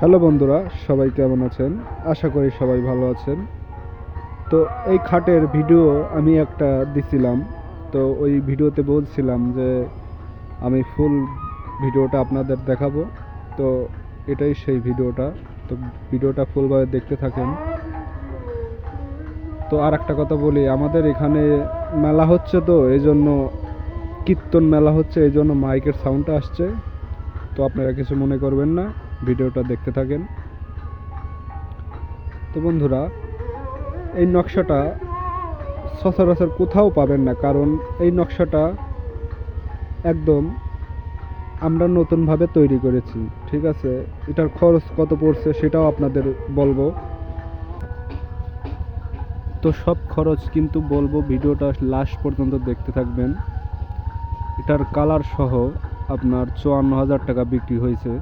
Hello বন্ধুরা, সবাই কেমন আছেন? আশা করি সবাই ভালো আছেন। তো এই খাটের ভিডিও আমি একটা দিছিলাম। তো ওই ভিডিওতে বলছিলাম যে আমি ফুল ভিডিওটা আপনাদের দেখাবো। তো এটাই সেই ভিডিওটা। তো ভিডিওটা ফুলভাবে দেখতে থাকেন। তো আর একটা কথা বলি, আমাদের এখানে মেলা হচ্ছে তো এই জন্য কীর্তন মেলা হচ্ছে এই জন্য মাইকের সাউন্ডটা আসছে। তো আপনারা কিছু মনে করবেন না, ভিডিওটা দেখতে থাকেন। তো বন্ধুরা, এই নকশাটা সচরাচর কোথাও পাবেন না, কারণ এই নকশাটা একদম আমরা নতুনভাবে তৈরি করেছি, ঠিক আছে? এটার খরচ কত পড়ছে সেটাও আপনাদের বলব। তো সব খরচ কিন্তু বলব, ভিডিওটা লাস্ট পর্যন্ত দেখতে থাকবেন। এটার কালার সহ আপনার চুয়ান্ন হাজার টাকা বিক্রি হয়েছে।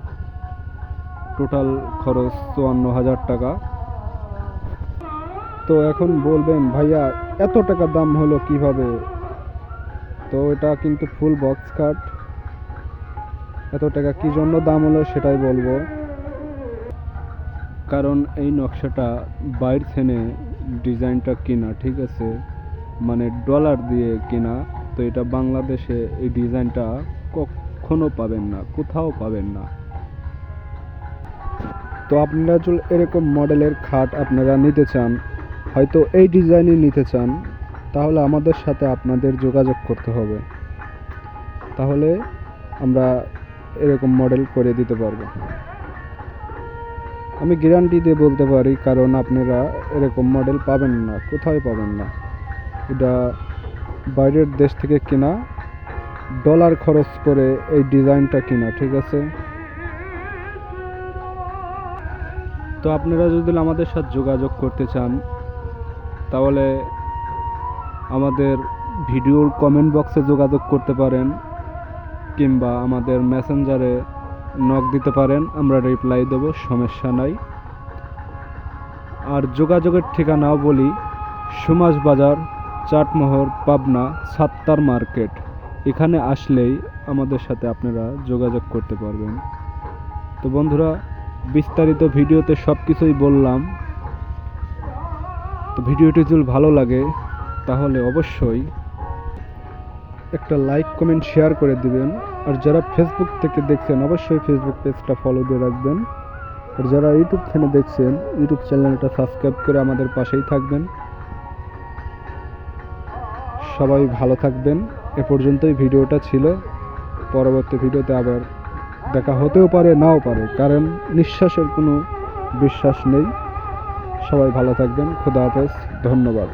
টোটাল খরচ চুয়ান্ন হাজার টাকা। তো এখন বলবেন, ভাইয়া, এত টাকা দাম হলো কীভাবে? তো এটা কিন্তু ফুল বক্স কাট এত টাকা কি জন্য দাম হলো সেটাই বলব। কারণ এই নকশাটা বাইর থেকে ডিজাইনটা কেনা, ঠিক আছে? মানে ডলার দিয়ে কেনা। তো এটা বাংলাদেশে এই ডিজাইনটা কখনো পাবেন না, কোথাও পাবেন না। তো আপনারা যদি এরকম মডেলের খাট আপনারা নিতে চান, হয়তো এই ডিজাইনই নিতে চান, তাহলে আমাদের সাথে আপনাদের যোগাযোগ করতে হবে। তাহলে আমরা এরকম মডেল করে দিতে পারব। আমি গ্যারান্টি দিয়ে বলতে পারি, কারণ আপনারা এরকম মডেল পাবেন না কোথাও পাবেন না। এটা বাইরের দেশ থেকে কেনা ডলার খরচ করে এই ডিজাইনটা কিনা, ঠিক আছে? তো আপনারা যদি আমাদের সাথে যোগাযোগ করতে চান, তাহলে আমাদের ভিডিওর কমেন্ট বক্সে যোগাযোগ করতে পারেন, কিংবা আমাদের মেসেঞ্জারে নক দিতে পারেন, আমরা রিপ্লাই দেব, সমস্যা নাই। আর যোগাযোগের ঠিকানাও বলি, সুমাস বাজার, চাটমোহর, পাবনা সাত্তার মার্কেট। এখানে আসলেই আমাদের সাথে আপনারা যোগাযোগ করতে পারবেন। তো বন্ধুরা, বিস্তারিত ভিডিওতে সব কিছুই বললাম। তো ভিডিওটি যদি ভালো লাগে, তাহলে অবশ্যই একটা লাইক, কমেন্ট, শেয়ার করে দিবেন। আর যারা ফেসবুক থেকে দেখছেন, অবশ্যই ফেসবুক পেজটা ফলো দিয়ে রাখবেন। আর যারা ইউটিউব থেকে দেখছেন ইউটিউব চ্যানেলটা সাবস্ক্রাইব করে আমাদের পাশেই থাকবেন। সবাই ভালো থাকবেন। এ পর্যন্তই ভিডিওটা ছিল। পরবর্তী ভিডিওতে আবার দেখা হতেও পারে, নাও পারে, কারণ নিঃশ্বাসের কোনো বিশ্বাস নেই। সবাই ভালো থাকবেন, খোদা হাফেজ, ধন্যবাদ।